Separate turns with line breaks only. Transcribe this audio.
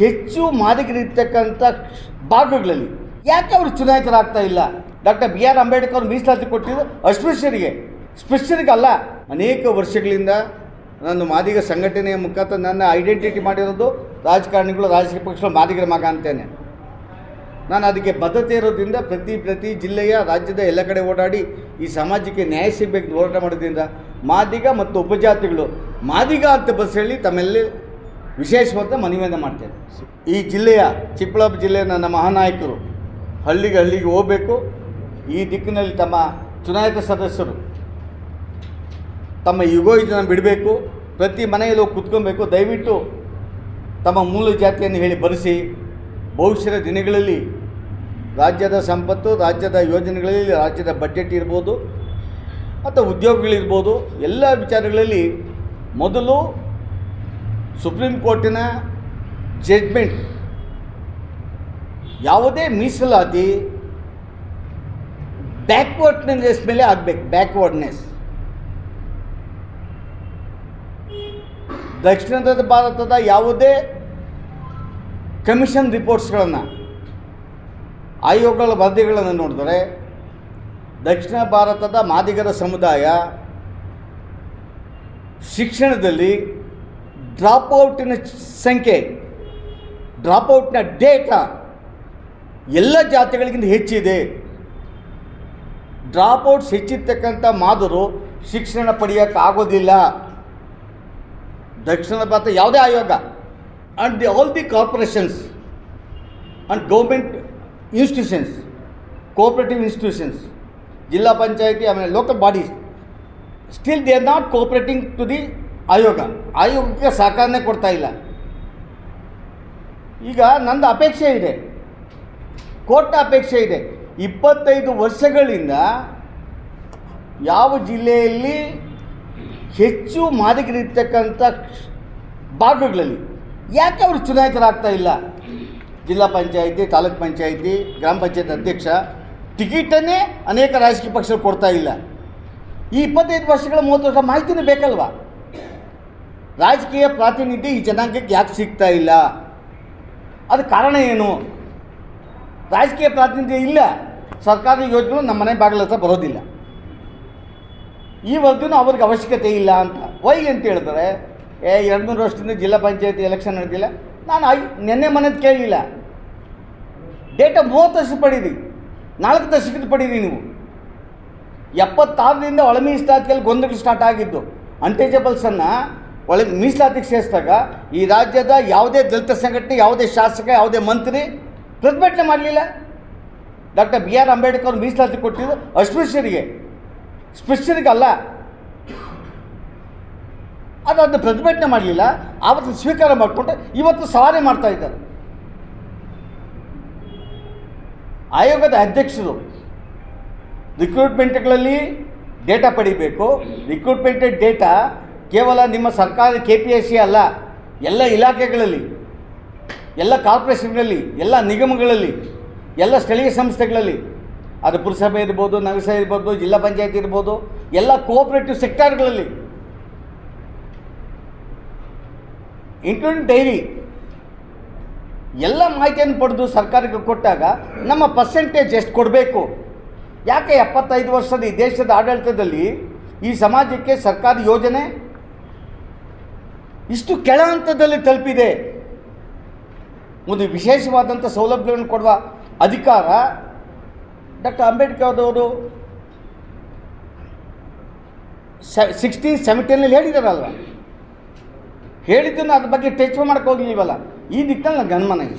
ಹೆಚ್ಚು ಮಾದಕರಿರ್ತಕ್ಕಂಥ ಭಾಗಗಳಲ್ಲಿ. ಯಾಕೆ ಅವರು ಚುನಾಯಿತರಾಗ್ತಾ ಇಲ್ಲ? ಡಾಕ್ಟರ್ ಬಿ ಆರ್ ಅಂಬೇಡ್ಕರ್ ಮೀಸಲಾತಿ ಕೊಟ್ಟಿದ್ದು ಅಸ್ಪೃಶ್ಯರಿಗೆ. ಸ್ಪೃಶ್ಯರಿಗೆ ಅಲ್ಲ, ಅನೇಕ ವರ್ಷಗಳಿಂದ ನಾನು ಮಾದಿಗ ಸಂಘಟನೆಯ ಮುಖಾಂತರ ನನ್ನ ಐಡೆಂಟಿಟಿ ಮಾಡಿರೋದು ರಾಜಕಾರಣಿಗಳು, ರಾಜಕೀಯ ಪಕ್ಷಗಳು ಮಾದಿಗರ ಮಗ ಅಂತೇನೆ. ನಾನು ಅದಕ್ಕೆ ಬದ್ಧತೆ ಇರೋದ್ರಿಂದ ಪ್ರತಿ ಪ್ರತಿ ಜಿಲ್ಲೆಯ, ರಾಜ್ಯದ ಎಲ್ಲ ಕಡೆ ಓಡಾಡಿ ಈ ಸಮಾಜಕ್ಕೆ ನ್ಯಾಯ ಸಿಗಬೇಕು ಹೋರಾಟ ಮಾಡೋದ್ರಿಂದ ಮಾದಿಗ ಮತ್ತು ಉಪಜಾತಿಗಳು ಮಾದಿಗ ಅಂತ ಬಸ್ ಹೇಳಿ ತಮ್ಮೆಲ್ಲ ವಿಶೇಷವಾದ ಮನವಿಯನ್ನು ಮಾಡ್ತೇನೆ ಈ ಜಿಲ್ಲೆಯ ಚಿಕ್ಕಬಳ್ಳಾಪುರ ಜಿಲ್ಲೆಯ ನನ್ನ ಮಹಾನಾಯಕರು ಹಳ್ಳಿಗೆ ಹಳ್ಳಿಗೆ ಹೋಗಬೇಕು. ಈ ದಿಕ್ಕಿನಲ್ಲಿ ತಮ್ಮ ಚುನಾಯಿತ ಸದಸ್ಯರು ತಮ್ಮ ಯುಗೋಯಿತನ ಬಿಡಬೇಕು. ಪ್ರತಿ ಮನೆಯಲ್ಲಿ ಹೋಗಿ ಕುತ್ಕೊಬೇಕು. ದಯವಿಟ್ಟು ತಮ್ಮ ಮೂಲ ಜಾತಿಯನ್ನು ಹೇಳಿ ಬರೆಸಿ. ಭವಿಷ್ಯದ ದಿನಗಳಲ್ಲಿ ರಾಜ್ಯದ ಸಂಪತ್ತು, ರಾಜ್ಯದ ಯೋಜನೆಗಳಲ್ಲಿ ರಾಜ್ಯದ ಬಜೆಟ್ ಇರ್ಬೋದು, ಅಥವಾ ಉದ್ಯೋಗಗಳಿರ್ಬೋದು, ಎಲ್ಲ ವಿಚಾರಗಳಲ್ಲಿ ಮೊದಲು ಸುಪ್ರೀಂ ಕೋರ್ಟಿನ ಜಡ್ಮೆಂಟ್ ಯಾವುದೇ ಮೀಸಲಾತಿ ಬ್ಯಾಕ್ವರ್ಡ್ನೆಸ್ ಮೇಲೆ ಆಗಬೇಕು ಬ್ಯಾಕ್ವರ್ಡ್ನೆಸ್ ದಕ್ಷಿಣದ ಭಾರತದ ಯಾವುದೇ ಕಮಿಷನ್ ರಿಪೋರ್ಟ್ಸ್ಗಳನ್ನು ಆಯೋಗಗಳ ವರದಿಗಳನ್ನು ನೋಡಿದರೆ, ದಕ್ಷಿಣ ಭಾರತದ ಮಾದಿಗರ ಸಮುದಾಯ ಶಿಕ್ಷಣದಲ್ಲಿ ಡ್ರಾಪ್ಔಟಿನ ಸಂಖ್ಯೆ, ಡ್ರಾಪ್ಔಟ್ನ ಡೇಟಾ ಎಲ್ಲ ಜಾತಿಗಳಿಗಿಂತ ಹೆಚ್ಚಿದೆ. ಡ್ರಾಪ್ಔಟ್ಸ್ ಹೆಚ್ಚಿರ್ತಕ್ಕಂಥ ಮಾದರು ಶಿಕ್ಷಣ ಪಡೆಯೋಕ್ಕಾಗೋದಿಲ್ಲ ದಕ್ಷಿಣ ಭಾರತ ಯಾವುದೇ ಆಯೋಗ and the all the corporations and government institutions cooperative institutions ಜಿಲ್ಲಾ ಪಂಚಾಯತಿ ಆಮೇಲೆ local bodies still they are not cooperating to the ಆಯೋಗ. ಆಯೋಗಕ್ಕೆ ಸಹಕಾರನೇ ಕೊಡ್ತಾ ಇಲ್ಲ. ಈಗ ನಂದು ಅಪೇಕ್ಷೆ ಇದೆ. ಕೋರ್ಟ್ ಅಪೇಕ್ಷೆ ಇದೆ. ಇಪ್ಪತ್ತೈದು ವರ್ಷಗಳಿಂದ ಯಾವ ಜಿಲ್ಲೆಯಲ್ಲಿ ಹೆಚ್ಚು ಮಾದಕರಿರ್ತಕ್ಕಂಥ ಭಾಗಗಳಲ್ಲಿ ಯಾಕೆ ಅವರು ಚುನಾಯಿತರಾಗ್ತಾ ಇಲ್ಲ? ಜಿಲ್ಲಾ ಪಂಚಾಯಿತಿ, ತಾಲೂಕ್ ಪಂಚಾಯಿತಿ, ಗ್ರಾಮ ಪಂಚಾಯತ್ ಅಧ್ಯಕ್ಷ ಟಿಕೆಟನ್ನೇ ಅನೇಕ ರಾಜಕೀಯ ಪಕ್ಷಗಳು ಕೊಡ್ತಾ ಇಲ್ಲ. ಈ ಇಪ್ಪತ್ತೈದು ವರ್ಷಗಳ ಮೂವತ್ತು ವರ್ಷ ಮಾಹಿತಿನೇ ಬೇಕಲ್ವಾ? ರಾಜಕೀಯ ಪ್ರಾತಿನಿಧ್ಯ ಈ ಜನಾಂಗಕ್ಕೆ ಯಾಕೆ ಸಿಗ್ತಾ ಇಲ್ಲ? ಅದು ಕಾರಣ ಏನು? ರಾಜಕೀಯ ಪ್ರಾತಿನಿಧ್ಯ ಇಲ್ಲ. ಸರ್ಕಾರದ ಯೋಜನೆಗಳು ನಮ್ಮ ಮನೆ ಬಾಗಿಲ ಹತ್ರ ಬರೋದಿಲ್ಲ. ಈ ವರ್ಗೂ ಅವ್ರಿಗೆ ಅವಶ್ಯಕತೆ ಇಲ್ಲ ಅಂತ. ವೈ ಅಂತ ಹೇಳಿದ್ರೆ, ಏ ಎರಡು ಮೂರು ವರ್ಷದಿಂದ ಜಿಲ್ಲಾ ಪಂಚಾಯತಿ ಎಲೆಕ್ಷನ್ ನಡೆದಿಲ್ಲ. ನಾನು ಐ, ನಿನ್ನೆ ಮನೆದು ಕೇಳಲಿಲ್ಲ ಡೇಟಾ ಮೂವತ್ತು ವರ್ಷ ಪಡೀರಿ. ನಾಲ್ಕು ದಶಕದ ಪಡೀರಿ ನೀವು. ಎಪ್ಪತ್ತಾರರಿಂದ ಒಳ ಮೀಸಲಾತಿಯಲ್ಲಿ ಗೊಂದಲ ಸ್ಟಾರ್ಟ್ ಆಗಿದ್ದು. ಅನ್ಟೇಜಬಲ್ಸನ್ನು ಒಳ ಮೀಸಲಾತಿಗೆ ಸೇರಿಸಿದಾಗ ಈ ರಾಜ್ಯದ ಯಾವುದೇ ದಲಿತ ಸಂಘಟನೆ, ಯಾವುದೇ ಶಾಸಕ, ಯಾವುದೇ ಮಂತ್ರಿ ಪ್ರತಿಭಟನೆ ಮಾಡಲಿಲ್ಲ. ಡಾಕ್ಟರ್ ಬಿ ಆರ್ ಅಂಬೇಡ್ಕರ್ ಮೀಸಲಾತಿ ಕೊಟ್ಟಿದ್ದು ಅಸ್ಪೃಶ್ಯರಿಗೆ. ಸ್ಪೃಶ್ಯರಿಗೆ ಅಲ್ಲ. ಅದನ್ನು ಪ್ರತಿಭಟನೆ ಮಾಡಲಿಲ್ಲ. ಆವತ್ತು ಸ್ವೀಕಾರ ಮಾಡಿಕೊಂಡು ಇವತ್ತು ಸವಾರಿ ಮಾಡ್ತಾ ಇದ್ದಾರೆ. ಆಯೋಗದ ಅಧ್ಯಕ್ಷರು ರಿಕ್ರೂಟ್ಮೆಂಟ್ಗಳಲ್ಲಿ ಡೇಟಾ ಪಡಿಬೇಕು. ರಿಕ್ರೂಟ್ಮೆಂಟೆಡ್ ಡೇಟಾ ಕೇವಲ ನಿಮ್ಮ ಸರ್ಕಾರಿ ಕೆ ಪಿ ಎಸ್ ಸಿ ಅಲ್ಲ, ಎಲ್ಲ ಇಲಾಖೆಗಳಲ್ಲಿ, ಎಲ್ಲ ಕಾರ್ಪೊರೇಷನ್ಗಳಲ್ಲಿ, ಎಲ್ಲ ನಿಗಮಗಳಲ್ಲಿ, ಎಲ್ಲ ಸ್ಥಳೀಯ ಸಂಸ್ಥೆಗಳಲ್ಲಿ, ಅದು ಪುರಸಭೆ ಇರ್ಬೋದು, ನಗರಸಭೆ ಇರ್ಬೋದು, ಜಿಲ್ಲಾ ಪಂಚಾಯತ್ ಇರ್ಬೋದು, ಎಲ್ಲ ಕೋಆಪರೇಟಿವ್ ಸೆಕ್ಟಾರ್ಗಳಲ್ಲಿ ಇನ್ಕ್ಲೂಡಿಂಗ್ ಡೈರಿ ಎಲ್ಲ ಮಾಹಿತಿಯನ್ನು ಪಡೆದು ಸರ್ಕಾರಕ್ಕೆ ಕೊಟ್ಟಾಗ ನಮ್ಮ ಪರ್ಸೆಂಟೇಜ್ ಎಷ್ಟು ಕೊಡಬೇಕು? ಯಾಕೆ ಎಪ್ಪತ್ತೈದು ವರ್ಷದ ಈ ದೇಶದ ಆಡಳಿತದಲ್ಲಿ ಈ ಸಮಾಜಕ್ಕೆ ಸರ್ಕಾರಿ ಯೋಜನೆ ಇಷ್ಟು ಕೆಳ ಹಂತದಲ್ಲಿ ತಲುಪಿದೆ. ಒಂದು ವಿಶೇಷವಾದಂಥ ಸೌಲಭ್ಯಗಳನ್ನು ಕೊಡುವ ಅಧಿಕಾರ ಡಾಕ್ಟರ್ ಅಂಬೇಡ್ಕರ್ ಅವರು ಸಿಕ್ಸ್ಟೀನ್ ಸೆವೆಂಟೀನಲ್ಲಿ ಹೇಳಿದಾರಲ್ವ? ಹೇಳಿದ್ದನ್ನು ಅದ್ರ ಬಗ್ಗೆ ಟಚ್ ಮಾಡೋಕ್ಕೆ ನೀವಲ್ಲ. ಈ ದಿಕ್ಕಲ್ಲಿ ನನ್ನ ಇದೆ